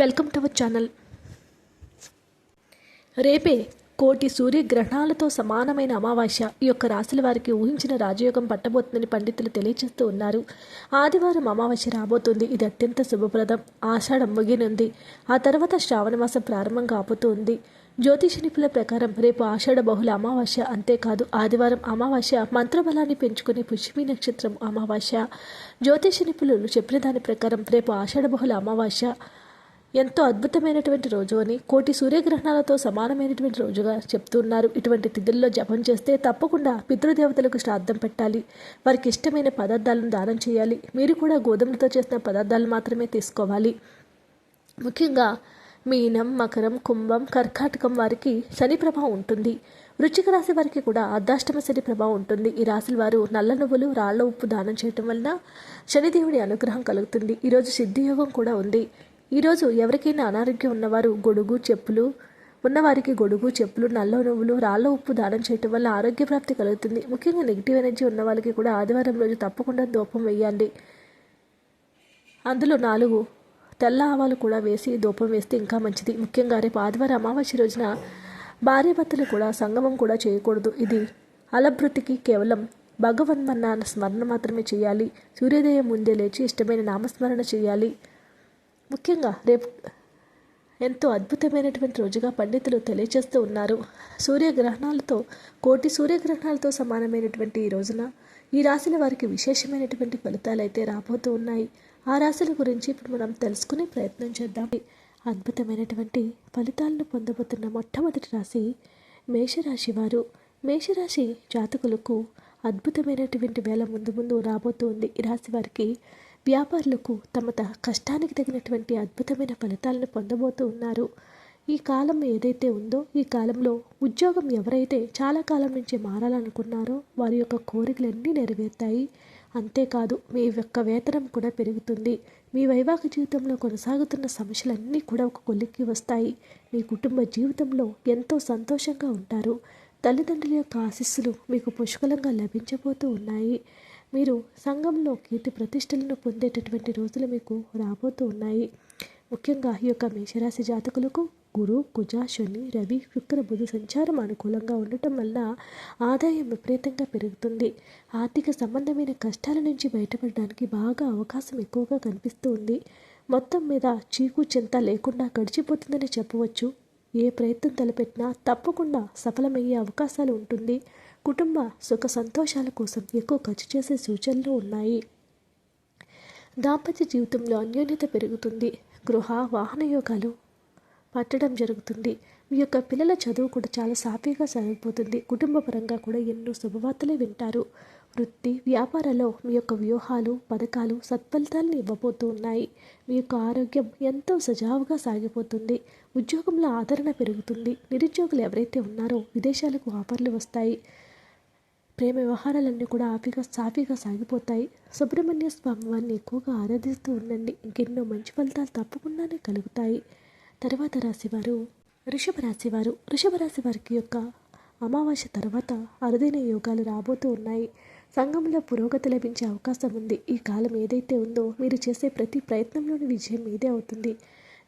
Welcome to our channel. రేపే కోటి సూర్యగ్రహణాలతో సమానమైన అమావాస్య ఈ యొక్క రాశుల వారికి ఊహించిన రాజయోగం పట్టబోతుందని పండితులు తెలియజేస్తూ ఉన్నారు. ఆదివారం అమావాస్య రాబోతుంది. ఇది అత్యంత శుభప్రదం. ఆషాఢం ముగినుంది. ఆ తర్వాత శ్రావణ మాసం ప్రారంభం కాబోతుంది. జ్యోతిష నిపుణుల ప్రకారం రేపు ఆషాఢ బహుళ అమావాస్య అంతేకాదు ఆదివారం అమావాస్య మంత్రబలాన్ని పెంచుకునే పుష్యమి నక్షత్రం అమావాస్య. జ్యోతిష నిపుణులు చెప్పిన దాని ప్రకారం రేపు ఆషాఢ బహుళ అమావాస్య. ఎంతో అద్భుతమైనటువంటి రోజు అని కోటి సూర్యగ్రహణాలతో సమానమైనటువంటి రోజుగా చెప్తున్నారు. ఇటువంటి తిథుల్లో జపం చేస్తే తప్పకుండా పితృదేవతలకు శ్రాద్ధం పెట్టాలి. వారికి ఇష్టమైన పదార్థాలను దానం చేయాలి. మీరు కూడా గోధుమలతో చేసిన పదార్థాలు మాత్రమే తీసుకోవాలి. ముఖ్యంగా మీనం మకరం కుంభం కర్కాటకం వారికి శని ప్రభావం ఉంటుంది. వృచ్చిక రాశి వారికి కూడా అర్ధాష్టమ శని ప్రభావం ఉంటుంది. ఈ రాశుల వారు నల్ల నువ్వులు రాళ్ళ ఉప్పు దానం చేయటం వలన శనిదేవుడి అనుగ్రహం కలుగుతుంది. ఈరోజు సిద్ధియోగం కూడా ఉంది. ఈరోజు ఎవరికైనా అనారోగ్యం ఉన్నవారు గొడుగు చెప్పులు ఉన్నవారికి గొడుగు చెప్పులు నల్ల నువ్వులు రాళ్ళ ఉప్పు దానం చేయటం వల్ల ఆరోగ్య ప్రాప్తి కలుగుతుంది. ముఖ్యంగా నెగిటివ్ ఎనర్జీ ఉన్న వాళ్ళకి కూడా ఆదివారం రోజు తప్పకుండా దూపం వేయండి. అందులో నాలుగు తెల్ల ఆవాలు కూడా వేసి ధూపం వేస్తే ఇంకా మంచిది. ముఖ్యంగా రేపు ఆదివారం అమావాస్య రోజున భార్యభర్తలు కూడా సంగమం కూడా చేయకూడదు. ఇది అలభృతికి కేవలం భగవన్మన్న స్మరణ మాత్రమే చేయాలి. సూర్యోదయం ముందే లేచి ఇష్టమైన నామస్మరణ చేయాలి. ముఖ్యంగా రేపు ఎంతో అద్భుతమైనటువంటి రోజుగా పండితులు తెలియజేస్తూ ఉన్నారు. సూర్యగ్రహణాలతో కోటి సూర్యగ్రహణాలతో సమానమైనటువంటి ఈ రోజున ఈ రాశుల వారికి విశేషమైనటువంటి ఫలితాలు అయితే రాబోతూ ఉన్నాయి. ఆ రాశుల గురించి ఇప్పుడు మనం తెలుసుకునే ప్రయత్నం చేద్దాం. అద్భుతమైనటువంటి ఫలితాలను పొందబోతున్న మొట్టమొదటి రాశి మేషరాశి వారు. మేషరాశి జాతకులకు అద్భుతమైనటువంటి వేళ ముందు ముందు రాబోతుంది ఈ రాశి వారికి వ్యాపారులకు తమ కష్టానికి తగినటువంటి అద్భుతమైన ఫలితాలను పొందబోతూ ఉన్నారు. ఈ కాలం ఏదైతే ఉందో ఈ కాలంలో ఉద్యోగం ఎవరైతే చాలా కాలం నుంచి మారాలనుకున్నారో వారి యొక్క కోరికలన్నీ నెరవేరుతాయి. అంతేకాదు మీ యొక్క వేతనం కూడా పెరుగుతుంది. మీ వైవాహిక జీవితంలో కొనసాగుతున్న సమస్యలన్నీ కూడా ఒక కొలిక్కి వస్తాయి. మీ కుటుంబ జీవితంలో ఎంతో సంతోషంగా ఉంటారు. తల్లిదండ్రుల యొక్క ఆశీస్సులు మీకు పుష్కలంగా లభించబోతూ ఉన్నాయి. మీరు సంఘంలో కీర్తి ప్రతిష్టలను పొందేటటువంటి రోజులు మీకు రాబోతూ ఉన్నాయి. ముఖ్యంగా ఈ యొక్క మేషరాశి జాతకులకు గురు కుజ శని రవి శుక్ర బుధ సంచారం అనుకూలంగా ఉండటం వల్ల ఆదాయం విపరీతంగా పెరుగుతుంది. ఆర్థిక సంబంధమైన కష్టాల నుంచి బయటపడడానికి బాగా అవకాశం ఎక్కువగా కనిపిస్తూ ఉంది. మొత్తం మీద చీకు చింత లేకుండా గడిచిపోతుందని చెప్పవచ్చు. ఏ ప్రయత్నం తలపెట్టినా తప్పకుండా సఫలమయ్యే అవకాశాలు ఉంటుంది. కుటుంబ సుఖ సంతోషాల కోసం ఎక్కువ ఖర్చు చేసే సూచనలు ఉన్నాయి. దాంపత్య జీవితంలో అన్యోన్యత పెరుగుతుంది. గృహ వాహన యోగాలు పట్టడం జరుగుతుంది. మీ యొక్క పిల్లల చదువు కూడా చాలా సాఫీగా సాగిపోతుంది. కుటుంబ పరంగా కూడా ఎన్నో శుభవార్తలే వింటారు. వృత్తి వ్యాపారాల్లో మీ యొక్క వ్యూహాలు పథకాలు సత్ఫలితాలను ఇవ్వబోతూ ఉన్నాయి. మీ యొక్క ఆరోగ్యం ఎంతో సజావుగా సాగిపోతుంది. ఉద్యోగంలో ఆదరణ పెరుగుతుంది. నిరుద్యోగులు ఎవరైతే ఉన్నారో విదేశాలకు ఆఫర్లు వస్తాయి. ప్రేమ వ్యవహారాలన్నీ కూడా ఆపిగా సాఫీగా సాగిపోతాయి. సుబ్రహ్మణ్య స్వామి వారిని ఎక్కువగా ఆరాధిస్తూ ఉండండి. ఇంకెన్నో మంచి ఫలితాలు తప్పకుండానే కలుగుతాయి. తర్వాత రాశివారు వృషభ రాశివారు. వృషభ రాశి వారికి యొక్క అమావాస్య తర్వాత అరుదైన యోగాలు రాబోతూ ఉన్నాయి. సంఘంలో పురోగతి లభించే అవకాశం ఉంది. ఈ కాలం ఏదైతే ఉందో మీరు చేసే ప్రతి ప్రయత్నంలోని విజయం మీదే అవుతుంది.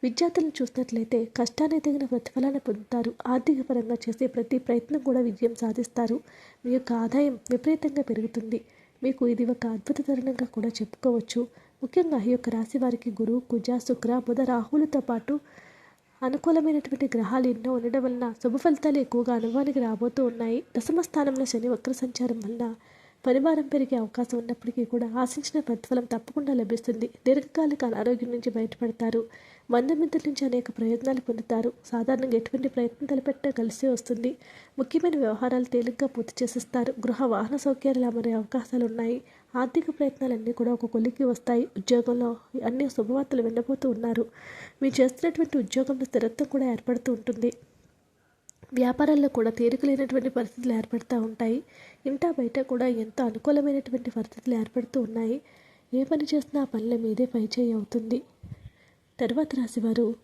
విద్యార్థులను చూసినట్లయితే కష్టాన్ని తగిన ప్రతిఫలాన్ని పొందుతారు. ఆర్థిక పరంగా చేసే ప్రతి ప్రయత్నం కూడా విజయం సాధిస్తారు. మీ యొక్క ఆదాయం విపరీతంగా పెరుగుతుంది. మీకు ఇది ఒక అద్భుత తరుణంగా కూడా చెప్పుకోవచ్చు. ముఖ్యంగా ఈ యొక్క రాశి వారికి గురువు కుజ శుక్ర బుధ రాహులతో పాటు అనుకూలమైనటువంటి గ్రహాలు ఎన్నో ఉండడం వలన శుభ ఫలితాలు ఎక్కువగా అనుభవానికి రాబోతూ ఉన్నాయి. దశమ స్థానంలో శని వక్ర సంచారం వలన పరివారం పెరిగే అవకాశం ఉన్నప్పటికీ కూడా ఆశించిన ప్రతిఫలం తప్పకుండా లభిస్తుంది. దీర్ఘకాలిక అనారోగ్యం నుంచి బయటపడతారు. బంధుమిత్రుల నుంచి అనేక ప్రయోజనాలు పొందుతారు. సాధారణంగా ఎటువంటి ప్రయత్నం తలపెట్ట కలిసి వస్తుంది. ముఖ్యమైన వ్యవహారాలు తేలిగ్గా పూర్తి చేసిస్తారు. గృహ వాహన సౌకర్యాలు అమరే అవకాశాలు ఉన్నాయి ఆర్థిక ప్రయత్నాలన్నీ కూడా ఒక కొలికి వస్తాయి. ఉద్యోగంలో అన్ని శుభవార్తలు వినబోతూ ఉన్నారు. మీరు చేస్తున్నటువంటి ఉద్యోగంలో స్థిరత్వం కూడా ఏర్పడుతూ ఉంటుంది. వ్యాపారాల్లో కూడా తీరికలేనటువంటి పరిస్థితులు ఏర్పడుతూ ఉంటాయి. ఇంటా బయట కూడా ఎంతో అనుకూలమైనటువంటి పరిస్థితులు ఏర్పడుతూ ఉన్నాయి. ఏ పని చేసినా ఆ పనుల మీదే పైచేయి అవుతుంది. తర్వాత రాశివారు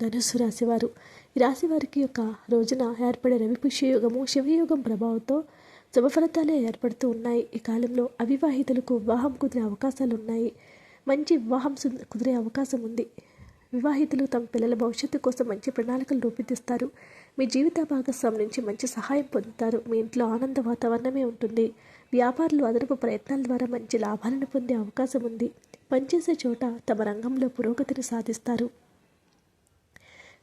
ధనుస్సు రాశివారు. ఈ రాశి వారికి యొక్క రోజున ఏర్పడే రవి పుష్యయుగము శివయుగం ప్రభావంతో శుభ ఫలితాలే ఏర్పడుతూ ఉన్నాయి. ఈ కాలంలో అవివాహితులకు వివాహం కుదిరే అవకాశాలు ఉన్నాయి. మంచి వివాహం కుదిరే అవకాశం ఉంది. వివాహితులు తమ పిల్లల భవిష్యత్తు కోసం మంచి ప్రణాళికలు రూపొందిస్తారు. మీ జీవిత భాగస్వామి నుంచి మంచి సహాయం పొందుతారు. మీ ఇంట్లో ఆనంద వాతావరణమే ఉంటుంది. వ్యాపారులు అదనపు ప్రయత్నాల ద్వారా మంచి లాభాలను పొందే అవకాశం ఉంది. పనిచేసే చోట తమ రంగంలో పురోగతిని సాధిస్తారు.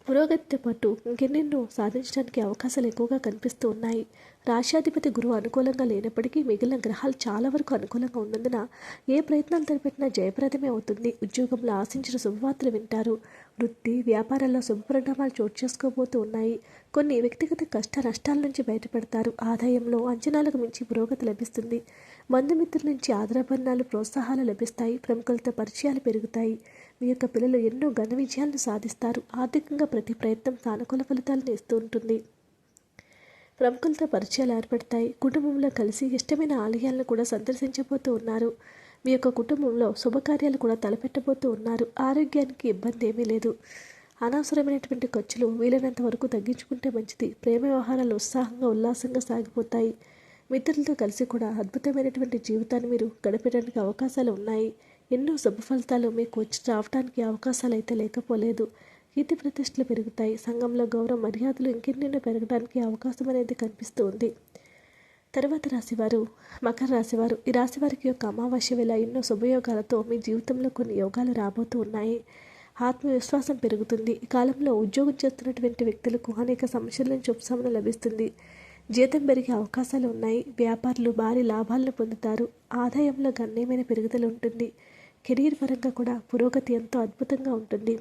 పురోగతితో పాటు ఇంకెన్నెన్నో సాధించడానికి అవకాశాలు ఎక్కువగా కనిపిస్తూ ఉన్నాయి. రాష్ట్రాధిపతి గురువు అనుకూలంగా లేనప్పటికీ మిగిలిన గ్రహాలు చాలా వరకు అనుకూలంగా ఉన్నందున ఏ ప్రయత్నాలు తలపెట్టినా జయప్రదమే అవుతుంది. ఉద్యోగంలో ఆశించిన శుభవార్తలు వింటారు. వృత్తి వ్యాపారాల్లో శుభపరిణామాలు చోటు చేసుకోబోతూ ఉన్నాయి. కొన్ని వ్యక్తిగత కష్ట నష్టాల నుంచి బయటపడతారు. ఆదాయంలో అంచనాలకు మించి పురోగతి లభిస్తుంది. బంధుమిత్రుల నుంచి ఆదరాభరణాలు ప్రోత్సాహాలు లభిస్తాయి. ప్రముఖులతో పరిచయాలు పెరుగుతాయి. మీ యొక్క పిల్లలు ఎన్నో ఘన విజయాలను సాధిస్తారు. ఆర్థికంగా ప్రతి ప్రయత్నం సానుకూల ఫలితాలను ఇస్తూ ఉంటుంది. ప్రముఖులతో పరిచయాలు ఏర్పడతాయి. కుటుంబంలో కలిసి ఇష్టమైన ఆలయాలను కూడా సందర్శించబోతూ ఉన్నారు. మీ యొక్క కుటుంబంలో శుభకార్యాలు కూడా తలపెట్టబోతూ ఉన్నారు. ఆరోగ్యానికి ఇబ్బంది ఏమీ లేదు. అనవసరమైనటువంటి ఖర్చులు వీలైనంత వరకు తగ్గించుకుంటే మంచిది. ప్రేమ వ్యవహారాలు ఉత్సాహంగా ఉల్లాసంగా సాగిపోతాయి. మిత్రులతో కలిసి కూడా అద్భుతమైనటువంటి జీవితాన్ని మీరు గడిపేయడానికి అవకాశాలు ఉన్నాయి. ఎన్నో శుభ ఫలితాలు మీకు వచ్చి రావడానికి అవకాశాలు అయితే లేకపోలేదు. కీర్తి ప్రతిష్టలు పెరుగుతాయి. సంఘంలో గౌరవ మర్యాదలు ఇంకెన్నెన్నో పెరగడానికి అవకాశం అనేది కనిపిస్తూ ఉంది. తర్వాత రాశివారు మకర రాశివారు. ఈ రాశి వారికి యొక్క అమావాస్య వేళ ఎన్నో శుభయోగాలతో మీ జీవితంలో కొన్ని యోగాలు రాబోతూ ఉన్నాయి. ఆత్మవిశ్వాసం పెరుగుతుంది. ఈ కాలంలో ఉద్యోగం చేస్తున్నటువంటి వ్యక్తులకు అనేక సమస్యల నుంచి ఉపశమనం లభిస్తుంది. జీతం పెరిగే అవకాశాలు ఉన్నాయి. వ్యాపారులు భారీ లాభాలను పొందుతారు. ఆదాయంలో గణనీయమైన పెరుగుదల ఉంటుంది. కెరీర్ పరంగా కూడా పురోగతి ఎంతో అద్భుతంగా ఉంటుంది.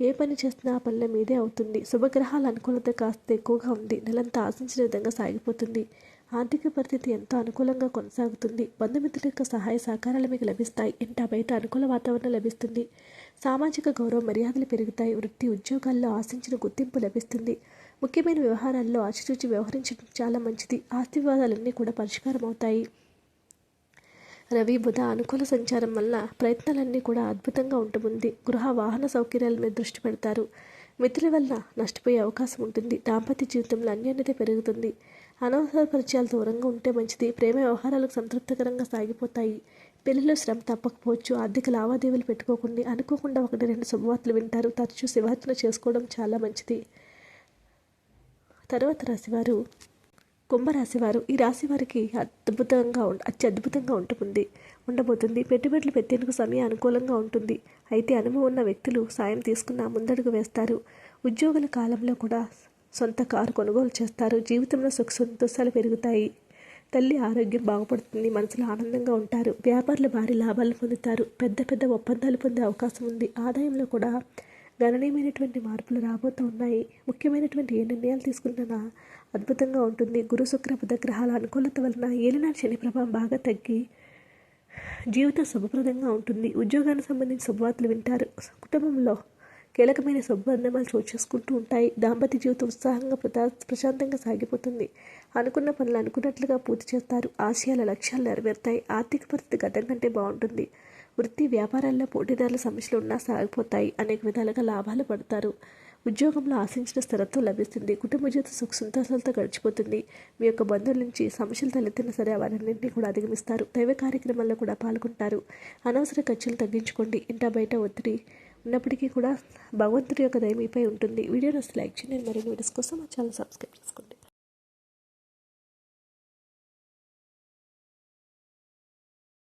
ఏ పని చేసినా ఆ పనుల మీదే అవుతుంది. శుభగ్రహాల అనుకూలత కాస్త ఎక్కువగా ఉంది. నెలంతా ఆశించిన విధంగా సాగిపోతుంది. ఆర్థిక పరిస్థితి ఎంతో అనుకూలంగా కొనసాగుతుంది. బంధుమిత్రుల యొక్క సహాయ సహకారాలు మీకు లభిస్తాయి. ఇంటా బయట అనుకూల వాతావరణం లభిస్తుంది. సామాజిక గౌరవ మర్యాదలు పెరుగుతాయి. వృత్తి ఉద్యోగాల్లో ఆశించిన గుర్తింపు లభిస్తుంది. ముఖ్యమైన వ్యవహారాల్లో ఆచితూచి వ్యవహరించడం చాలా మంచిది. ఆస్తి వివాదాలన్నీ కూడా పరిష్కారం అవుతాయి రవి బుధ అనుకూల సంచారం వల్ల ప్రయత్నాలన్నీ కూడా అద్భుతంగా ఉంటుంది గృహ వాహన సౌకర్యాల మీద దృష్టి పెడతారు. మిత్రుల వల్ల నష్టపోయే అవకాశం ఉంటుంది. దాంపత్య జీవితంలో అన్యోన్యత పెరుగుతుంది. అనవసర పరిచయాలు దూరంగా ఉంటే మంచిది. ప్రేమ వ్యవహారాలకు సంతృప్తికరంగా సాగిపోతాయి. పెళ్ళిలో శ్రమ తప్పకపోవచ్చు. ఆర్థిక లావాదేవీలు పెట్టుకోకుండా. అనుకోకుండా ఒకటి రెండు శుభవార్తలు వింటారు. తరచూ శివార్చన చేసుకోవడం చాలా మంచిది. తర్వాత రాశివారు కుంభరాశివారు ఈ రాశి వారికి అద్భుతంగా అత్యద్భుతంగా ఉంటుంది ఉండబోతుంది. పెట్టుబడులు పెట్టేందుకు సమయం అనుకూలంగా ఉంటుంది. అయితే అనుభవం ఉన్న వ్యక్తులు సాయం తీసుకున్న ముందడుగు వేస్తారు. ఉద్యోగుల కాలంలో కూడా సొంత కారు కొనుగోలు చేస్తారు. జీవితంలో సుఖ సంతోషాలు పెరుగుతాయి. తల్లి ఆరోగ్యం బాగుపడుతుంది. మనసులో ఆనందంగా ఉంటారు. వ్యాపారులు భారీ లాభాలు పొందుతారు. పెద్ద పెద్ద ఒప్పందాలు పొందే అవకాశం ఉంది. ఆదాయంలో కూడా గణనీయమైనటువంటి మార్పులు రాబోతూ ఉన్నాయి. ముఖ్యమైనటువంటి ఏ నిర్ణయాలు తీసుకున్నా అద్భుతంగా ఉంటుంది. గురు శుక్ర బుధ గ్రహాల అనుకూలత వలన ఏలినాటి శని ప్రభావం బాగా తగ్గి జీవితం శుభప్రదంగా ఉంటుంది. ఉద్యోగానికి సంబంధించి శుభవార్తలు వింటారు. కుటుంబంలో కీలకమైన శుభపరిణామాలు చోటు చేసుకుంటూ ఉంటాయి. దాంపత్య జీవితం ఉత్సాహంగా ప్రతా ప్రశాంతంగా సాగిపోతుంది. అనుకున్న పనులు అనుకున్నట్లుగా పూర్తి చేస్తారు. ఆశయాల లక్ష్యాలు నెరవేరుతాయి. ఆర్థిక పరిస్థితి గతం కంటే బాగుంటుంది. వృత్తి వ్యాపారాల్లో పోటీదారుల సమస్యలు ఉన్నా సాగిపోతాయి. అనేక విధాలుగా లాభాలు పడతారు. ఉద్యోగంలో ఆశించిన స్థిరత్వం లభిస్తుంది. కుటుంబ జీవితం సుఖ సంతోషాలతో గడిచిపోతుంది. మీ యొక్క బంధువుల నుంచి సమస్యలు తలెత్తిన సరే వారన్నింటినీ కూడా అధిగమిస్తారు. దైవ కార్యక్రమాల్లో కూడా పాల్గొంటారు. అనవసర ఖర్చులు తగ్గించుకోండి. ఇంట బయట ఒత్తిడి ఉన్నప్పటికీ కూడా భగవంతుడి యొక్క దయ మీపై ఉంటుంది. వీడియోని లైక్ చేయండి. మరిన్ని వీడియోస్ కోసం మా ఛానల్ సబ్స్క్రైబ్ చేసుకోండి.